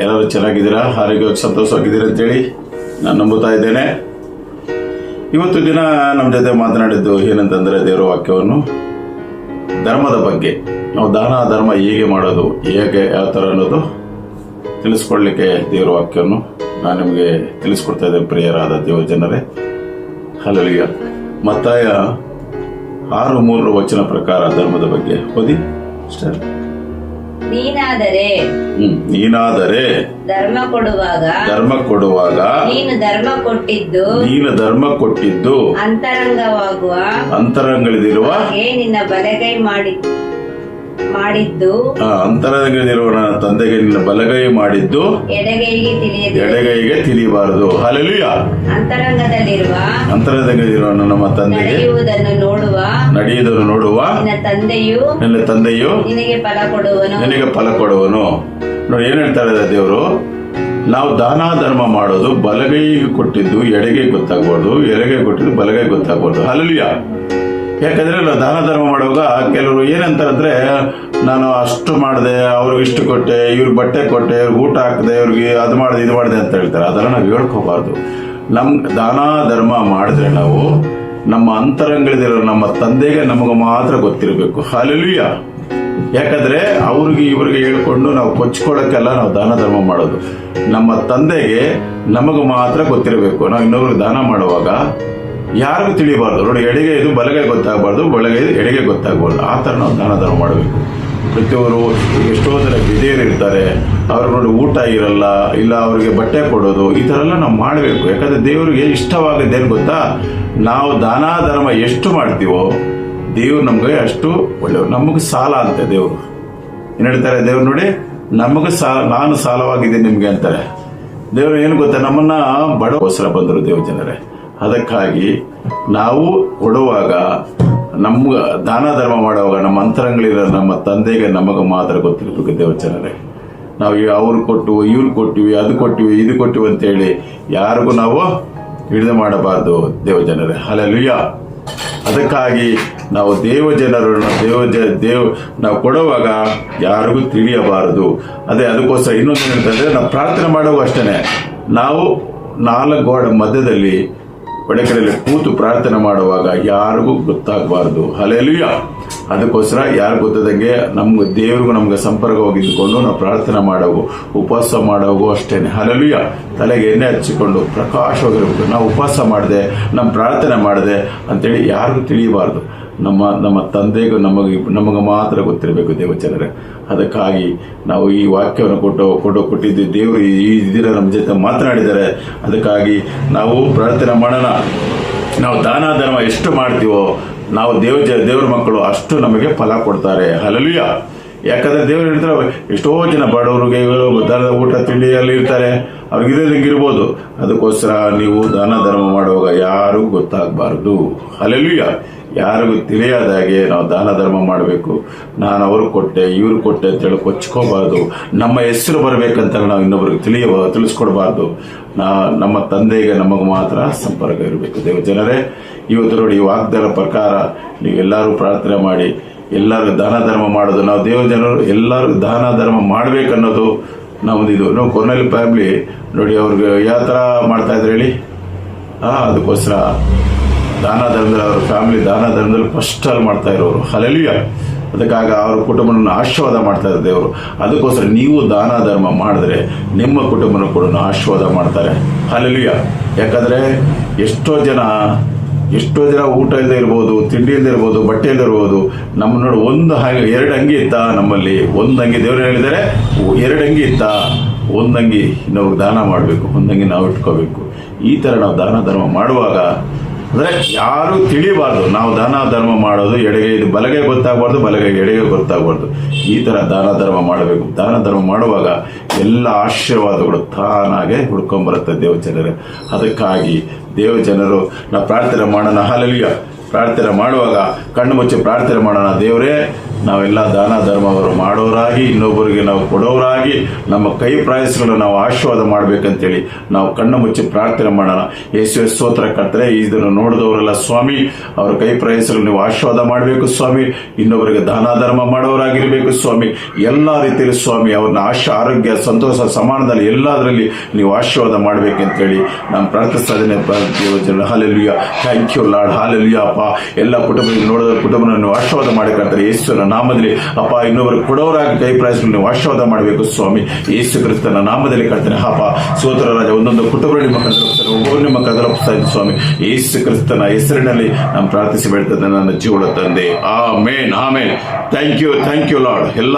ಎಲ್ಲರೂ ಚೆನ್ನಾಗಿದ್ದೀರಾ? ಆರೋಗ್ಯವಾಗಿ ಸಂತೋಷವಾಗಿದ್ದೀರಾ ಅಂತೇಳಿ ನಾನು ನಂಬುತ್ತಾ ಇದ್ದೇನೆ. ಇವತ್ತು ದಿನ ನಮ್ಮ ಜೊತೆ ಮಾತನಾಡಿದ್ದು ಏನಂತಂದ್ರೆ ದೇವರ ವಾಕ್ಯವನ್ನು ಧರ್ಮದ ಬಗ್ಗೆ. ನಾವು ದಾನ, ಧರ್ಮ ಹೇಗೆ ಮಾಡೋದು, ಹೇಗೆ, ಯಾವ ಥರ ಅನ್ನೋದು ತಿಳಿಸ್ಕೊಡ್ಲಿಕ್ಕೆ ದೇವರ ವಾಕ್ಯವನ್ನು ನಾನು ನಿಮಗೆ ತಿಳಿಸ್ಕೊಡ್ತಾ ಇದ್ದೇನೆ, ಪ್ರಿಯರಾದ ದೇವ ಜನರೇ ಹಲಲಿಯ ಮತ್ತಾಯ ಆರು ಮೂರು ವಚನ ಪ್ರಕಾರ ಧರ್ಮದ ಬಗ್ಗೆ ಓದಿ. ನೀನಾದರೆ. ನೀನಾದರೆ. ಧರ್ಮ ಕೊಡುವಾಗ. ಧರ್ಮ ಕೊಡುವಾಗ. ನೀನು ಧರ್ಮ ಕೊಟ್ಟಿದ್ದು. ನೀನು ಧರ್ಮ ಕೊಟ್ಟಿದ್ದು. ಅಂತರಂಗವಾಗುವ. ಅಂತರಂಗಳಿರುವ ಹಾಗೆ ನಿನ್ನ ಬಲಗೈ ಮಾಡಿ ಮಾಡಿದ್ದು. ಅಂತರಂಗದಲ್ಲಿರುವ ನನ್ನ ತಂದೆಗೆ ನಿನ್ನ ಬಲಗೈ ಮಾಡಿದ್ದು. ಎಡಗೈಗೆ ತಿಳಿಯದು ಎಡಗೈಗೆ ತಿಳಿಯಬಾರದು ಹಲಲಿಯ ಅಂತರಂಗದಲ್ಲಿರುವ ಅಂತರಂಗದಲ್ಲಿರುವ ನಮ್ಮ ತಂದೆಗೆ. ನಡೆಯುವುದನ್ನು ನೋಡುವ. ನಡೆಯುವುದನ್ನು ನೋಡುವ. ನಿನ್ನ ತಂದೆಯು ನನ್ನ ತಂದೆಯು ನಿನಗೆ ಫಲ ಕೊಡುವನು. ನಿನಗೆ ಫಲ ಕೊಡುವನು. ನೋಡಿ ಏನ್ ಹೇಳ್ತಾ ಇದ್ದಾರೆ ದೇವರು? ನಾವು ದಾನ ಧರ್ಮ ಮಾಡೋದು ಬಲಗೈಗೆ ಕೊಟ್ಟಿದ್ದು ಎಡಗೈ ಗೊತ್ತಾಗಬಾರ್ದು. ಎಡಗೈ ಕೊಟ್ಟಿದ್ದು ಬಲಗೈ ಗೊತ್ತಾಗಬಾರ್ದು. ಹಲಲಿಯ ಯಾಕಂದ್ರೆ ದಾನ ಧರ್ಮ ಮಾಡುವಾಗ ಕೆಲವರು ಏನಂತಾರಂದ್ರೆ, ನಾನು ಅಷ್ಟು ಮಾಡಿದೆ, ಅವ್ರಿಗೆ ಇಷ್ಟು ಕೊಟ್ಟೆ ಇವ್ರಿಗೆ ಬಟ್ಟೆ ಕೊಟ್ಟೆ, ಇವ್ರಿಗೆ ಊಟ ಹಾಕಿದೆ, ಇವ್ರಿಗೆ ಅದು ಮಾಡಿದೆ, ಇದು ಮಾಡಿದೆ ಅಂತ ಹೇಳ್ತಾರೆ. ಅದನ್ನು ನಾವು ಹೇಳ್ಕೋಬಾರ್ದು. ನಮ್ ದಾನ ಧರ್ಮ ಮಾಡಿದ್ರೆ ನಾವು ನಮ್ಮ ಅಂತರಂಗಳಿದಿರೋ ನಮ್ಮ ತಂದೆಗೆ ನಮಗೆ ಮಾತ್ರ ಗೊತ್ತಿರಬೇಕು. ಹಾಲೆಲುಯ್ಯ ಯಾಕಂದ್ರೆ ಅವ್ರಿಗೆ ಇವ್ರಿಗೆ ಹೇಳ್ಕೊಂಡು ನಾವು ಕೊಚ್ಕೊಳ್ಳೋಕ್ಕೆಲ್ಲ ನಾವು ದಾನ ಧರ್ಮ ಮಾಡೋದು. ನಮ್ಮ ತಂದೆಗೆ ನಮಗೆ ಮಾತ್ರ ಗೊತ್ತಿರಬೇಕು. ನಾವು ಇನ್ನೊಬ್ರಿಗೆ ದಾನ ಮಾಡುವಾಗ ಯಾರಿಗೂ ತಿಳಿಬಾರ್ದು ನೋಡಿ, ಎಡಗೆ ಇದು, ಬಲಗೈ ಗೊತ್ತಾಗಬಾರ್ದು ಬಲಗೈ ಎಡೆಗೆ ಗೊತ್ತಾಗಬಾರ್ದು. ಆ ಥರ ನಾವು ದಾನ ಧರ್ಮ ಮಾಡಬೇಕು. ಪ್ರತಿಯೊಬ್ಬರು ಎಷ್ಟೋ ಜನ ವಿಧೇಯರು ಇರ್ತಾರೆ. ಅವ್ರಿಗೆ ನೋಡಿ, ಊಟ ಇರಲ್ಲ, ಇಲ್ಲ ಅವರಿಗೆ ಬಟ್ಟೆ ಕೊಡೋದು, ಈ ಥರ ಎಲ್ಲ ನಾವು ಮಾಡಬೇಕು. ಯಾಕಂದರೆ ದೇವರಿಗೆ ಇಷ್ಟವಾಗದ್ದೇನು ಗೊತ್ತಾ? ನಾವು ದಾನ, ಧರ್ಮ ಎಷ್ಟು ಮಾಡ್ತೀವೋ, ದೇವ್ರು ನಮಗೆ ಅಷ್ಟು ಒಳ್ಳೆಯವರು. ನಮಗೆ ಸಾಲ ಅಂತ ದೇವರು. ಏನು ಹೇಳ್ತಾರೆ ದೇವ್ರು ನೋಡಿ, ನಮಗೆ ಸಾಲ ನಾನು ಸಾಲವಾಗಿದ್ದೀನಿ ನಿಮಗೆ ಅಂತಾರೆ. ದೇವರು ಏನು ಗೊತ್ತಾ? ನಮ್ಮನ್ನು ಬಡವಸರ ಬಂದರು ದೇವ ಜನರೇ. ಅದಕ್ಕಾಗಿ ನಾವು ಕೊಡುವಾಗ ನಮ್ಮ ದಾನ ಧರ್ಮ ಮಾಡುವಾಗ ನಮ್ಮ ಅಂತರಂಗಳಿರೋ ನಮ್ಮ ತಂದೆಗೆ ನಮಗೆ ಮಾತ್ರ ಗೊತ್ತಿರಬೇಕು ದೇವಚನರೇ ನಾವು ಅವ್ರು ಕೊಟ್ಟು, ಇವ್ರು ಕೊಟ್ಟಿವಿ, ಅದು ಕೊಟ್ಟಿವಿ, ಇದು ಕೊಟ್ಟಿವಿ ಅಂತೇಳಿ ಯಾರಿಗೂ ನಾವು ಹಿಡಿದು ಮಾಡಬಾರ್ದು ದೇವಜನರೇ. ಅಲ್ಲೆಲ್ಲುಯ್ಯ ಅದಕ್ಕಾಗಿ ನಾವು ದೇವ ಜನರನ್ನು ದೇವ್, ನಾವು ಕೊಡುವಾಗ ಯಾರಿಗೂ ತಿಳಿಯಬಾರದು. ಅದೇ ಅದಕ್ಕೋಸ್ಕರ ಇನ್ನೊಂದು ಏನಂತಂದ್ರೆ ನಾವು ಪ್ರಾರ್ಥನೆ ಮಾಡುವಾಗ ಅಷ್ಟೇ ನಾವು ನಾಲ್ಕು ಗೋಡೆ ಮಧ್ಯದಲ್ಲಿ ಒಡೆಕಡೆಯಲ್ಲಿ ಕೂತು ಪ್ರಾರ್ಥನೆ ಮಾಡುವಾಗ ಯಾರಿಗೂ ಗೊತ್ತಾಗಬಾರ್ದು. ಹಲೆಲುಯ್ಯ ಅದಕ್ಕೋಸ್ಕರ ಯಾರು ಗೊತ್ತದಂಗೆ ನಮ್ಗೆ ದೇವ್ರಿಗೂ ನಮ್ಗೆ ಸಂಪರ್ಕವಾಗಿದ್ದುಕೊಂಡು ನಾವು ಪ್ರಾರ್ಥನೆ ಮಾಡೋವು, ಉಪವಾಸ ಮಾಡೋವು ಅಷ್ಟೇನೆ. ಹಲಲುಯ್ಯ ತಲೆಗೆ ಎಣ್ಣೆ ಹಚ್ಚಿಕೊಂಡು ಪ್ರಕಾಶವಾಗಿರ್ಬೇಕು ನಾವು ಉಪವಾಸ ಮಾಡಿದೆ ನಮ್ಮ ಪ್ರಾರ್ಥನೆ ಮಾಡಿದೆ ಅಂತೇಳಿ ಯಾರಿಗೂ ತಿಳಿಯಬಾರ್ದು. ನಮ್ಮ ನಮ್ಮ ತಂದೆಗೂ ನಮಗೆ ನಮಗೆ ಮಾತ್ರ ಗೊತ್ತಿರಬೇಕು ದೇವಚನರೇ ಅದಕ್ಕಾಗಿ ನಾವು ಈ ವಾಕ್ಯವನ್ನು ಕೊಟ್ಟು ಕೊಟ್ಟು ಕೊಟ್ಟಿದ್ದು. ದೇವರು ಈ ದಿನ ನಮ್ಮ ಜೊತೆ ಮಾತನಾಡಿದ್ದಾರೆ. ಅದಕ್ಕಾಗಿ ನಾವು ಪ್ರಾರ್ಥನೆ ಮಾಡೋಣ. ನಾವು ದಾನ ಧರ್ಮ ಎಷ್ಟು ಮಾಡ್ತೀವೋ ನಾವು ದೇವ ದೇವ್ರ ಮಕ್ಕಳು ಅಷ್ಟು ನಮಗೆ ಫಲ ಕೊಡ್ತಾರೆ. ಹಲಲುಯ ಯಾಕಂದ್ರೆ ದೇವರು ಹೇಳ್ತಾರೆ, ಎಷ್ಟೋ ಜನ ಬಡವರಿಗೆ ದರದ ಊಟ ತಿಂಡಿಯಲ್ಲಿ ಇರ್ತಾರೆ. ಅವ್ರಿಗೆ ಇರ್ಬೋದು. ಅದಕ್ಕೋಸ್ಕರ ನೀವು ದಾನ ಧರ್ಮ ಮಾಡುವಾಗ ಯಾರು ಗೊತ್ತಾಗಬಾರ್ದು. ಅಲ್ಲೆಲ್ಲೂ ಯಾರಿಗೂ ತಿಳಿಯಾದ ಹಾಗೆ ನಾವು ದಾನ ಧರ್ಮ ಮಾಡಬೇಕು. ನಾನು ಅವ್ರಿಗೆ ಕೊಟ್ಟೆ, ಇವ್ರು ಕೊಟ್ಟೆ ಅಂತ ಹೇಳಿ ಕೊಚ್ಕೋಬಾರ್ದು. ನಮ್ಮ ಹೆಸರು ಬರಬೇಕಂತ ನಾವು ಇನ್ನೊಬ್ರಿಗೆ ತಿಳಿಯ ತಿಳಿಸ್ಕೊಡ್ಬಾರ್ದು. ನಾ, ನಮ್ಮ ತಂದೆಗೆ ನಮಗೆ ಮಾತ್ರ ಸಂಪರ್ಕ ಇರಬೇಕು. ದೇವ ಜನರೇ, ಇವತ್ತು ನೋಡಿ ವಾಗ್ದಾನ ಪ್ರಕಾರ ನೀವೆಲ್ಲರೂ ಪ್ರಾರ್ಥನೆ ಮಾಡಿ ಎಲ್ಲರೂ ದಾನ ಧರ್ಮ ಮಾಡೋದು, ನಾವು ದೇವ ಜನರು ಎಲ್ಲರೂ ದಾನ ಧರ್ಮ ಮಾಡಬೇಕನ್ನೋದು ನಮ್ದು ಇದು ನಾವು ಕೊನೆಯಲ್ಲಿ ಫ್ಯಾಮಿಲಿ ನೋಡಿ ಅವ್ರಿಗೆ ಯಾವ ಥರ ಮಾಡ್ತಾ ಇದ್ರು ಹೇಳಿ? ಹಾಂ ಅದಕ್ಕೋಸ್ಕರ ದಾನ ಧರ್ಮದಲ್ಲಿ ಅವ್ರ ಫ್ಯಾಮಿಲಿ ದಾನ ಧರ್ಮದಲ್ಲಿ ಫಸ್ಟ್ ಅಲ್ಲಿ ಮಾಡ್ತಾ ಇರೋರು. ಹಲಲಿಯ ಅದಕ್ಕಾಗ ಅವ್ರ ಕುಟುಂಬನ ಆಶೀರ್ವಾದ ಮಾಡ್ತಾ ಇದ್ದಾರೆ ದೇವರು. ಅದಕ್ಕೋಸ್ಕರ ನೀವು ದಾನ ಧರ್ಮ ಮಾಡಿದ್ರೆ ನಿಮ್ಮ ಕುಟುಂಬನ ಕೂಡ ಆಶೀರ್ವಾದ ಮಾಡ್ತಾರೆ. ಹಲಲಿಯ ಯಾಕಂದ್ರೆ ಎಷ್ಟೋ ಜನ ಎಷ್ಟೋ ಜನ ಊಟ ಇಲ್ಲದೆ ಇರ್ಬೋದು, ತಿಂಡಿ ಇಲ್ಲದೆ ಇರ್ಬೋದು, ಬಟ್ಟೆ ಇಲ್ಲದೆ ಇರ್ಬೋದು, ನಮ್ಮ ನೋಡಿ ಒಂದು ಹಾಗೆ, ಎರಡು ಅಂಗಿ ಇತ್ತ ನಮ್ಮಲ್ಲಿ? ಒಂದು ಅಂಗಿ ದೇವರು ಹೇಳಿದರೆ ಎರಡು ಅಂಗಿ ಇತ್ತ? ಒಂದಂಗಿ ನಾವು ದಾನ ಮಾಡಬೇಕು ಒಂದಂಗಿ ನಾವು ಇಟ್ಕೋಬೇಕು. ಈ ಥರ ನಾವು ದಾನ ಧರ್ಮ ಮಾಡುವಾಗ ಅಂದ್ರೆ ಯಾರು ತಿಳಿಬಾರ್ದು. ನಾವು ದಾನ ಧರ್ಮ ಮಾಡೋದು, ಎಡಗೈ ಇದು ಬಲಗೈ ಗೊತ್ತಾಗಬಾರ್ದು, ಬಲಗೈ ಎಡಗೈ ಗೊತ್ತಾಗಬಾರ್ದು. ಈ ತರ ದಾನ ಧರ್ಮ ಮಾಡಬೇಕು. ದಾನ ಧರ್ಮ ಮಾಡುವಾಗ ಎಲ್ಲ ಆಶೀರ್ವಾದಗಳು ತಾನಾಗೆ ಹುಡ್ಕೊಂಡ್ಬರುತ್ತೆ ದೇವ ಜನರೇ ಅದಕ್ಕಾಗಿ ದೇವ ಜನರು ನಾವು ಪ್ರಾರ್ಥನೆ ಮಾಡೋಣ. ಹಾಲಲಿಯ ಪ್ರಾರ್ಥನೆ ಮಾಡುವಾಗ ಕಣ್ಣು ಮುಚ್ಚಿ ಪ್ರಾರ್ಥನೆ ಮಾಡೋಣ. ದೇವರೇ ನಾವೆಲ್ಲ ದಾನ ಧರ್ಮವರು ಮಾಡೋರಾಗಿ, ಇನ್ನೊಬ್ಬರಿಗೆ ನಾವು ಕೊಡೋರಾಗಿ, ನಮ್ಮ ಕೈ ಪ್ರಾಯಸಗಳನ್ನು ನಾವು ಆಶೀರ್ವಾದ ಮಾಡ್ಬೇಕಂತೇಳಿ ನಾವು ಕಣ್ಣು ಮುಚ್ಚಿ ಪ್ರಾರ್ಥನೆ ಮಾಡೋಣ. ಯೇಸುವೆ ಸ್ತೋತ್ರ ಕಟ್ಟರೆ ಇದನ್ನು ನೋಡಿದವರೆಲ್ಲ ಸ್ವಾಮಿ, ಅವರ ಕೈ ಪ್ರಾಯಸಗಳು ನೀವು ಆಶೀರ್ವಾದ ಮಾಡಬೇಕು ಸ್ವಾಮಿ, ಇನ್ನೊಬ್ಬರಿಗೆ ದಾನ ಧರ್ಮ ಮಾಡೋರಾಗಿರಬೇಕು ಸ್ವಾಮಿ. ಎಲ್ಲ ರೀತಿಯಲ್ಲಿ ಸ್ವಾಮಿ, ಅವ್ರನ್ನ ಆಶ, ಆರೋಗ್ಯ, ಸಂತೋಷ ಸಮಾನದಲ್ಲಿ ಎಲ್ಲದರಲ್ಲಿ ನೀವು ಆಶೀರ್ವಾದ ಮಾಡ್ಬೇಕಂತೇಳಿ ನಾನು ಪ್ರಾರ್ಥಿಸ್ತಾ ಇದ್ದೇನೆ. Hallelujah thank you lord hallelujah ಅಪ್ಪ. ಎಲ್ಲ ಕುಟುಂಬ ನೋಡಿದ ಕುಟುಂಬನ ನೀವು ಆಶೀರ್ವಾದ ಮಾಡಬೇಕಂತಾರೆ ಯೇಸುವಿನ ನಾಮದಲ್ಲಿ, ಅಪ್ಪ, ಇನ್ನೊಬ್ಬರು ಕೊಡೋರಾಗಿ ಕೈ ಪ್ರಾಯಸಗಳು ನೀವು ಮಾಡಬೇಕು, ಸ್ವಾಮಿ. ಯೇಸು ಕ್ರಿಸ್ತನ ನಾಮದಲ್ಲಿ ಕರ್ತನೆ ಹಾಪ ಸೋದರ ರಾಜ, ಒಂದೊಂದು ಕುಟುಂಬ ನಿಮ್ಮ ಕದಲಪ್ಪಿಸ್ತಾರೆ ಒಬ್ಬರು ನಿಮ್ಮ ಕದಲಪ್ಪಿಸ್ತಾ ಇದ್ದು ಸ್ವಾಮಿ. ಯೇಸು ಕ್ರಿಸ್ತನ ಹೆಸರಿನಲ್ಲಿ ನಾನು ಪ್ರಾರ್ಥಿಸಿ ಬೆಳೆದ ನನ್ನ ಜೀವನ ತಂದೆ. Amen amen. Thank you thank you lord ಎಲ್ಲ